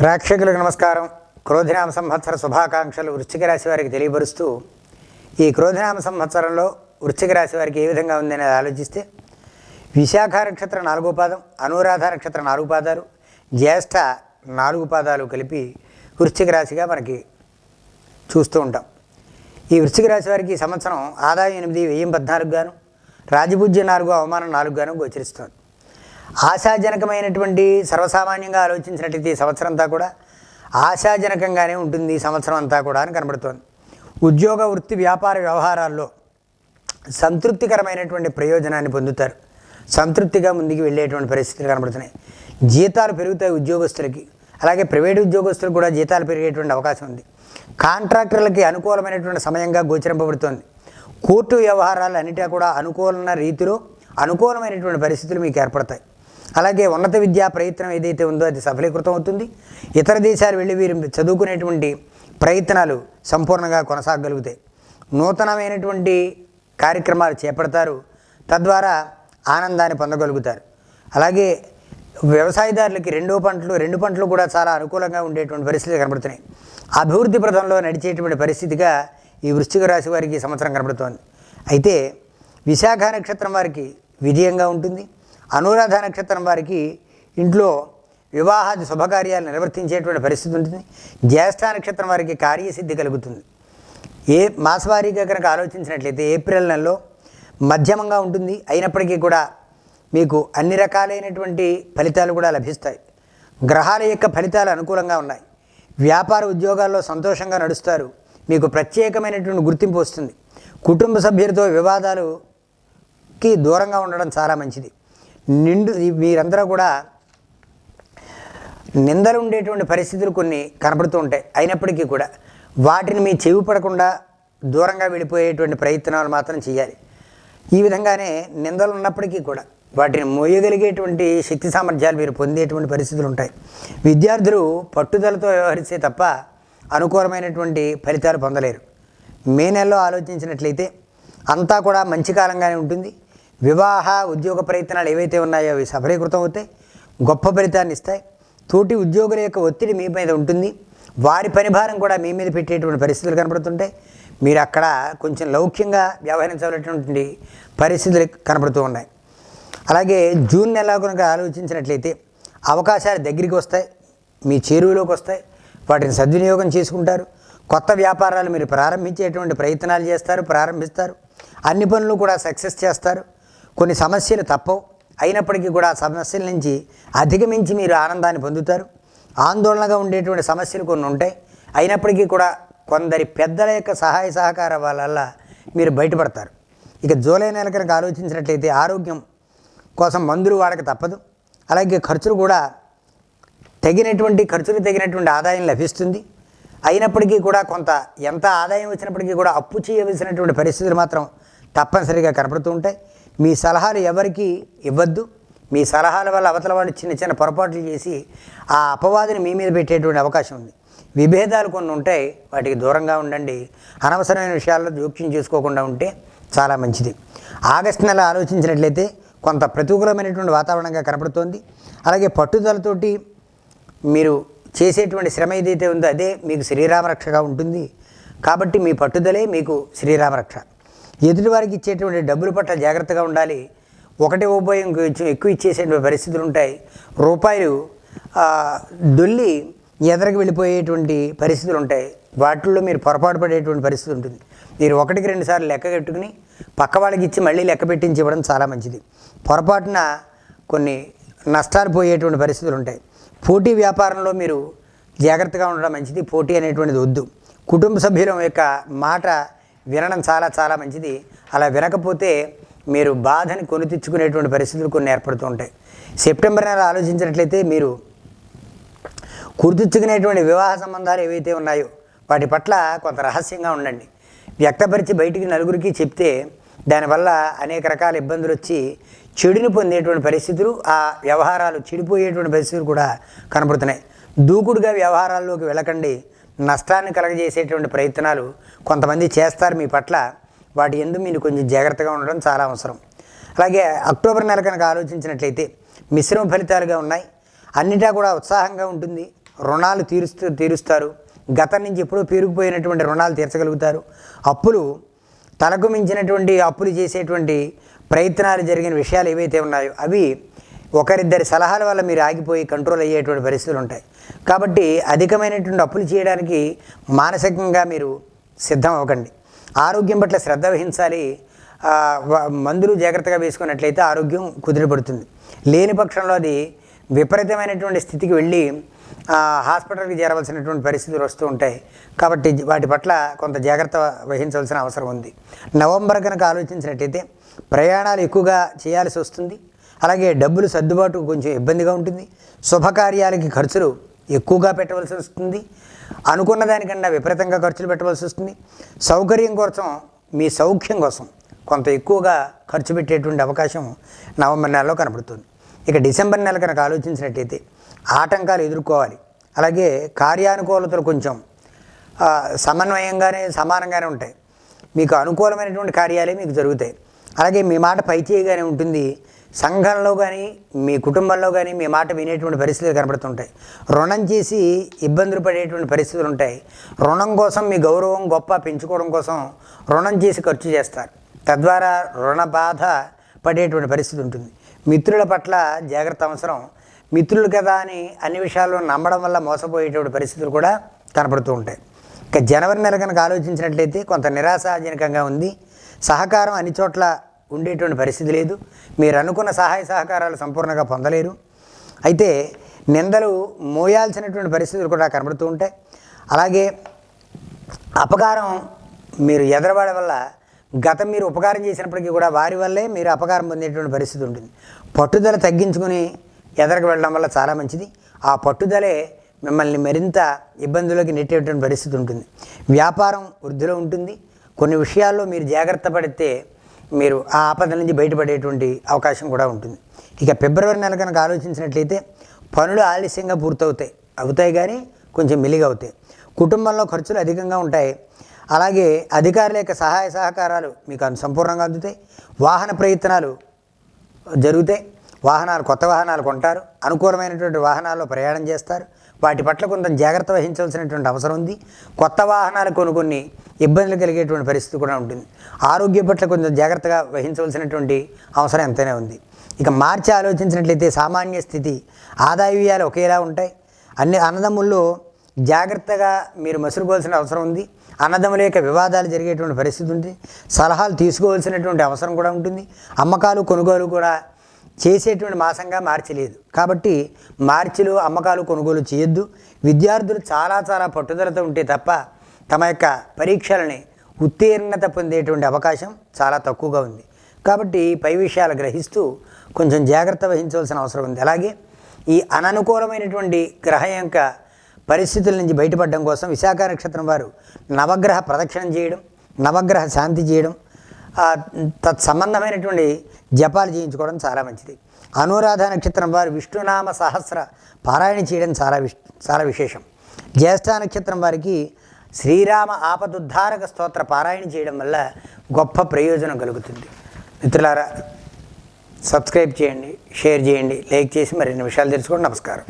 ప్రేక్షకులకు నమస్కారం. క్రోధినామ సంవత్సర శుభాకాంక్షలు వృశ్చిక రాశి వారికి తెలియపరుస్తూ ఈ క్రోధినామ సంవత్సరంలో వృశ్చిక రాశి వారికి ఏ విధంగా ఉందని ఆలోచిస్తే విశాఖ నక్షత్రం నాలుగో పాదం అనురాధ నక్షత్రం నాలుగు పాదాలు జ్యేష్ఠ నాలుగు పాదాలు కలిపి వృశ్చిక రాశిగా మనకి చూస్తూ ఉంటాం. ఈ వృశ్చిక రాశి వారికి ఈ సంవత్సరం ఆదాయం ఎనిమిది వెయ్యి పద్నాలుగు గాను రాజపూజ్యం నాలుగు అవమానం నాలుగు గాను గోచరిస్తోంది. ఆశాజనకమైనటువంటి సర్వసామాన్యంగా ఆలోచించినట్టయితే ఈ సంవత్సరం అంతా కూడా ఆశాజనకంగానే ఉంటుంది ఈ సంవత్సరం అంతా కూడా అని కనబడుతోంది. ఉద్యోగ వృత్తి వ్యాపార వ్యవహారాల్లో సంతృప్తికరమైనటువంటి ప్రయోజనాన్ని పొందుతారు. సంతృప్తిగా ముందుకు వెళ్ళేటువంటి పరిస్థితులు కనబడుతున్నాయి. జీతాలు పెరుగుతాయి ఉద్యోగస్తులకి. అలాగే ప్రైవేటు ఉద్యోగస్తులకు కూడా జీతాలు పెరిగేటువంటి అవకాశం ఉంది. కాంట్రాక్టర్లకి అనుకూలమైనటువంటి సమయంగా గోచరింపబడుతోంది. కోర్టు వ్యవహారాలు అన్నిటా కూడా అనుకూలమైన రీతిలో అనుకూలమైనటువంటి పరిస్థితులు మీకు ఏర్పడతాయి. అలాగే ఉన్నత విద్యా ప్రయత్నం ఏదైతే ఉందో అది సఫలీకృతం అవుతుంది. ఇతర దేశాలు వెళ్ళి వీరు చదువుకునేటువంటి ప్రయత్నాలు సంపూర్ణంగా కొనసాగలుగుతాయి నూతనమైనటువంటి కార్యక్రమాలు చేపడతారు. తద్వారా ఆనందాన్ని పొందగలుగుతారు. అలాగే వ్యవసాయదారులకి రెండో పంటలు రెండు పంటలు కూడా చాలా అనుకూలంగా ఉండేటువంటి పరిస్థితులు కనబడుతున్నాయి. అభివృద్ధి ప్రదంలో నడిచేటువంటి పరిస్థితిగా ఈ వృశ్చిక రాశి వారికి సంవత్సరం కనబడుతోంది. అయితే విశాఖ నక్షత్రం వారికి విజయంగా ఉంటుంది. అనురాధ నక్షత్రం వారికి ఇంట్లో వివాహాది శుభకార్యాలు నిర్వర్తించేటువంటి పరిస్థితి ఉంటుంది. జ్యేష్ఠ నక్షత్రం వారికి కార్యసిద్ధి కలుగుతుంది. ఏ మాసవారీగా కనుక ఆలోచించినట్లయితే ఏప్రిల్ నెలలో మధ్యమంగా ఉంటుంది. అయినప్పటికీ కూడా మీకు అన్ని రకాలైనటువంటి ఫలితాలు కూడా లభిస్తాయి. గ్రహాల యొక్క ఫలితాలు అనుకూలంగా ఉన్నాయి. వ్యాపార ఉద్యోగాల్లో సంతోషంగా నడుస్తారు. మీకు ప్రత్యేకమైనటువంటి గుర్తింపు వస్తుంది. కుటుంబ సభ్యులతో వివాదాలుకి దూరంగా ఉండడం చాలా మంచిది. నిండు మీరందరూ కూడా నిందలు ఉండేటువంటి పరిస్థితులు కొన్ని కనబడుతూ ఉంటాయి. అయినప్పటికీ కూడా వాటిని మీ చెవి పడకుండా దూరంగా వెళ్ళిపోయేటువంటి ప్రయత్నాలు మాత్రం చేయాలి. ఈ విధంగానే నిందలు ఉన్నప్పటికీ కూడా వాటిని మోయగలిగేటువంటి శక్తి సామర్థ్యాలు మీరు పొందేటువంటి పరిస్థితులు ఉంటాయి. విద్యార్థులు పట్టుదలతో వ్యవహరిస్తే తప్ప అనుకూలమైనటువంటి ఫలితాలు పొందలేరు. మే నెలలో ఆలోచించినట్లయితే అంతా కూడా మంచి కాలంగానే ఉంటుంది. వివాహ ఉద్యోగ ప్రయత్నాలు ఏవైతే ఉన్నాయో అవి సఫలీకృతం అవుతాయి గొప్ప ఫలితాన్ని ఇస్తాయి. తోటి ఉద్యోగుల యొక్క ఒత్తిడి మీ మీద ఉంటుంది. వారి పనిభారం కూడా మీ మీద పెట్టేటువంటి పరిస్థితులు కనబడుతుంటాయి మీరు అక్కడ కొంచెం లౌక్యంగా వ్యవహరించవలసినటువంటి పరిస్థితులు కనబడుతూ ఉన్నాయి. అలాగే జూన్ నెల కనుక ఆలోచించినట్లయితే అవకాశాలు దగ్గరికి వస్తాయి మీ చేరువలోకి వస్తాయి వాటిని సద్వినియోగం చేసుకుంటారు. కొత్త వ్యాపారాలు మీరు ప్రారంభించేటువంటి ప్రయత్నాలు చేస్తారు ప్రారంభిస్తారు. అన్ని పనులు కూడా సక్సెస్ చేస్తారు. కొన్ని సమస్యలు తప్పవు. అయినప్పటికీ కూడా ఆ సమస్యల నుంచి అధిగమించి మీరు ఆనందాన్ని పొందుతారు. ఆందోళనగా ఉండేటువంటి సమస్యలు కొన్ని ఉంటాయి. అయినప్పటికీ కూడా కొందరి పెద్దల యొక్క సహాయ సహకారం వల్ల మీరు బయటపడతారు. ఇక జూలై నెల కనుక ఆలోచించినట్లయితే ఆరోగ్యం కోసం మందులు వాడక తప్పదు. అలాగే ఖర్చులు కూడా తగినటువంటి ఖర్చులు తగినటువంటి ఆదాయం లభిస్తుంది. అయినప్పటికీ కూడా కొంత ఎంత ఆదాయం వచ్చినప్పటికీ కూడా అప్పు చేయవలసినటువంటి పరిస్థితులు మాత్రం తప్పనిసరిగా కనపడుతూ ఉంటాయి. మీ సలహాలు ఎవరికి ఇవ్వద్దు. మీ సలహాల వల్ల అవతల వాళ్ళు చిన్న చిన్న పొరపాట్లు చేసి ఆ అపవాదిని మీ మీద పెట్టేటువంటి అవకాశం ఉంది. విభేదాలు కొన్ని ఉంటాయి వాటికి దూరంగా ఉండండి. అనవసరమైన విషయాల్లో జోక్యం చేసుకోకుండా ఉంటే చాలా మంచిది. ఆగస్టు నెల ఆలోచించినట్లయితే కొంత ప్రతికూలమైనటువంటి వాతావరణంగా కనపడుతోంది. అలాగే పట్టుదలతోటి మీరు చేసేటువంటి శ్రమ ఏదైతే ఉందో అదే మీకు శ్రీరామరక్షగా ఉంటుంది. కాబట్టి మీ పట్టుదలే మీకు శ్రీరామరక్ష. ఎదుటివారికి ఇచ్చేటువంటి డబ్బులు పట్ల జాగ్రత్తగా ఉండాలి. ఒకటి ఉపాయం ఎక్కువ ఇచ్చేసేటువంటి పరిస్థితులు ఉంటాయి. రూపాయలు దొల్లి ఎదరికి వెళ్ళిపోయేటువంటి పరిస్థితులు ఉంటాయి. వాటిల్లో మీరు పొరపాటు పడేటువంటి పరిస్థితి ఉంటుంది. మీరు ఒకటికి రెండు సార్లు లెక్క కట్టుకుని పక్క వాళ్ళకి ఇచ్చి మళ్ళీ లెక్క పెట్టించి ఇవ్వడం చాలా మంచిది. పొరపాటున కొన్ని నష్టాలు పోయేటువంటి పరిస్థితులు ఉంటాయి. పోటీ వ్యాపారంలో మీరు జాగ్రత్తగా ఉండడం మంచిది. పోటీ అనేటువంటిది వద్దు. కుటుంబ సభ్యుల యొక్క మాట వినడం చాలా చాలా మంచిది. అలా వినకపోతే మీరు బాధని కొని తెచ్చుకునేటువంటి పరిస్థితులు కొన్ని ఏర్పడుతూ ఉంటాయి. సెప్టెంబర్ నెల ఆలోచించినట్లయితే మీరు కుర్తిచ్చుకునేటువంటి వివాహ సంబంధాలు ఏవైతే ఉన్నాయో వాటి పట్ల కొంత రహస్యంగా ఉండండి. వ్యక్తపరిచి బయటికి నలుగురికి చెప్తే దానివల్ల అనేక రకాల ఇబ్బందులు వచ్చి చెడుని పొందేటువంటి పరిస్థితులు ఆ వ్యవహారాలు చెడిపోయేటువంటి పరిస్థితులు కూడా కనపడుతున్నాయి. దూకుడుగా వ్యవహారాల్లోకి వెళ్ళకండి. నష్టాన్ని కలగజేసేటువంటి ప్రయత్నాలు కొంతమంది చేస్తారు మీ పట్ల. వాటి ఎందు మీరు కొంచెం జాగ్రత్తగా ఉండడం చాలా అవసరం. అలాగే అక్టోబర్ నెల కనుక ఆలోచించినట్లయితే మిశ్రమ ఫలితాలుగా ఉన్నాయి. అన్నిటా కూడా ఉత్సాహంగా ఉంటుంది. రుణాలు తీరుస్తూ తీరుస్తారు. గతం నుంచి ఎప్పుడూ పేరుకుపోయినటువంటి రుణాలు తీర్చగలుగుతారు. అప్పులు తలకు మించినటువంటి అప్పులు చేసేటువంటి ప్రయత్నాలు జరిగిన విషయాలు ఏవైతే ఉన్నాయో అవి ఒకరిద్దరి సలహాల వల్ల మీరు ఆగిపోయి కంట్రోల్ అయ్యేటువంటి పరిస్థితులు ఉంటాయి. కాబట్టి అధికమైనటువంటి అప్పులు చేయడానికి మానసికంగా మీరు సిద్ధం అవ్వకండి ఆరోగ్యం పట్ల శ్రద్ధ వహించాలి. మందులు జాగ్రత్తగా వేసుకున్నట్లయితే ఆరోగ్యం కుదిరిపడుతుంది. లేని పక్షంలో అది విపరీతమైనటువంటి స్థితికి వెళ్ళి హాస్పిటల్కి చేరవలసినటువంటి పరిస్థితులు వస్తూ ఉంటాయి. కాబట్టి వాటి పట్ల కొంత జాగ్రత్త వహించవలసిన అవసరం ఉంది. నవంబర్ కనుక ఆలోచించినట్టయితే ప్రయాణాలు ఎక్కువగా చేయాల్సి వస్తుంది. అలాగే డబ్బులు సర్దుబాటు కొంచెం ఇబ్బందిగా ఉంటుంది. శుభకార్యాలకి ఖర్చులు ఎక్కువగా పెట్టవలసి వస్తుంది. అనుకున్న దానికన్నా విపరీతంగా ఖర్చులు పెట్టవలసి వస్తుంది. సౌకర్యం కోసం మీ సౌఖ్యం కోసం కొంత ఎక్కువగా ఖర్చు పెట్టేటువంటి అవకాశం నవంబర్ నెలలో కనబడుతుంది ఇక డిసెంబర్ నెల కనుక ఆలోచించినట్టయితే ఆటంకాలు ఎదుర్కోవాలి. అలాగే కార్యానుకూలతలు కొంచెం సమన్వయంగానే సమానంగానే ఉంటాయి. మీకు అనుకూలమైనటువంటి కార్యాలే మీకు జరుగుతాయి. అలాగే మీ మాట పైచేయగానే ఉంటుంది. సంఘంలో కానీ మీ కుటుంబంలో కానీ మీ మాట వినేటువంటి పరిస్థితులు కనబడుతుంటాయి. రుణం చేసి ఇబ్బందులు పడేటువంటి పరిస్థితులు ఉంటాయి. రుణం కోసం మీ గౌరవం గొప్ప పెంచుకోవడం కోసం రుణం చేసి ఖర్చు చేస్తారు. తద్వారా రుణ బాధ పడేటువంటి పరిస్థితి ఉంటుంది. మిత్రుల పట్ల జాగ్రత్త అవసరం. మిత్రులు కదా అని అన్ని విషయాల్లో నమ్మడం వల్ల మోసపోయేటువంటి పరిస్థితులు కూడా కనపడుతూ ఉంటాయి. ఇక జనవరి నెల కనుక ఆలోచించినట్లయితే కొంత నిరాశాజనకంగా ఉంది. సహకారం అన్ని చోట్ల ఉండేటువంటి పరిస్థితి లేదు. మీరు అనుకున్న సహాయ సహకారాలు సంపూర్ణంగా పొందలేరు. అయితే నిందలు మోయాల్సినటువంటి పరిస్థితులు కూడా కనబడుతూ ఉంటాయి. అలాగే అపకారం మీరు ఎదరవాడ వల్ల గతం మీరు ఉపకారం చేసినప్పటికీ కూడా వారి వల్లే మీరు అపకారం పొందేటువంటి పరిస్థితి ఉంటుంది. పట్టుదల తగ్గించుకుని ఎదరకు వెళ్ళడం వల్ల చాలా మంచిది. ఆ పట్టుదలే మిమ్మల్ని మరింత ఇబ్బందులకి నెట్టేటువంటి పరిస్థితి ఉంటుంది. వ్యాపారం వృద్ధిలో ఉంటుంది. కొన్ని విషయాల్లో మీరు జాగ్రత్త పడితే మీరు ఆ ఆపద నుంచి బయటపడేటువంటి అవకాశం కూడా ఉంటుంది. ఇక ఫిబ్రవరి నెల కనుక ఆలోచించినట్లయితే పనులు ఆలస్యంగా పూర్తవుతాయి. అవుతాయి కానీ కొంచెం మెల్లిగా అవుతాయి కుటుంబంలో ఖర్చులు అధికంగా ఉంటాయి. అలాగే అధికారుల యొక్క సహాయ సహకారాలు మీకు అన్- సంపూర్ణంగా అందుతాయి. వాహన ప్రయత్నాలు జరుగుతాయి. వాహనాలు కొత్త వాహనాలు కొంటారు. అనుకూలమైనటువంటి వాహనాల్లో ప్రయాణం చేస్తారు. వాటి పట్ల కొంత జాగ్రత్త వహించవలసినటువంటి అవసరం ఉంది. కొత్త వాహనాలు కొన్ని కొన్ని ఇబ్బందులు కలిగేటువంటి పరిస్థితి కూడా ఉంటుంది. ఆరోగ్యం పట్ల కొంచెం జాగ్రత్తగా వహించవలసినటువంటి అవసరం ఎంతైనా ఉంది. ఇక మార్చి ఆలోచించినట్లయితే సామాన్య స్థితి ఆదాయ వ్యయాలు ఒకేలా ఉంటాయి. అన్ని అన్నదమ్ముల్లో జాగ్రత్తగా మీరు మసులుకోవాల్సిన అవసరం ఉంది. అన్నదమ్ముల యొక్క వివాదాలు జరిగేటువంటి పరిస్థితి ఉంది. సలహాలు తీసుకోవాల్సినటువంటి అవసరం కూడా ఉంటుంది. అమ్మకాలు కొనుగోలు కూడా చేసేటువంటి మాసంగా మార్చలేదు. కాబట్టి మార్చిలో అమ్మకాలు కొనుగోలు చేయొద్దు. విద్యార్థులు చాలా చాలా పట్టుదలతో ఉంటే తప్ప తమ యొక్క పరీక్షలని ఉత్తీర్ణత పొందేటువంటి అవకాశం చాలా తక్కువగా ఉంది. కాబట్టి పై విషయాలు గ్రహిస్తూ కొంచెం జాగ్రత్త వహించవలసిన అవసరం ఉంది. అలాగే ఈ అననుకూలమైనటువంటి గ్రహం యొక్క పరిస్థితుల నుంచి బయటపడడం కోసం విశాఖ నక్షత్రం వారు నవగ్రహ ప్రదక్షిణం చేయడం నవగ్రహ శాంతి చేయడం తత్సంబంధమైనటువంటి జపాలు చేయించుకోవడం చాలా మంచిది. అనురాధ నక్షత్రం వారు విష్ణునామ సహస్ర పారాయణ చేయడం చాలా విష్ చాలా విశేషం. జ్యేష్ఠ నక్షత్రం వారికి శ్రీరామ ఆపదుద్ధారక స్తోత్ర పారాయణ చేయడం వల్ల గొప్ప ప్రయోజనం కలుగుతుంది. మిత్రులారా సబ్స్క్రైబ్ చేయండి షేర్ చేయండి లైక్ చేసి మరిన్ని విషయాలు తెలుసుకోండి నమస్కారం.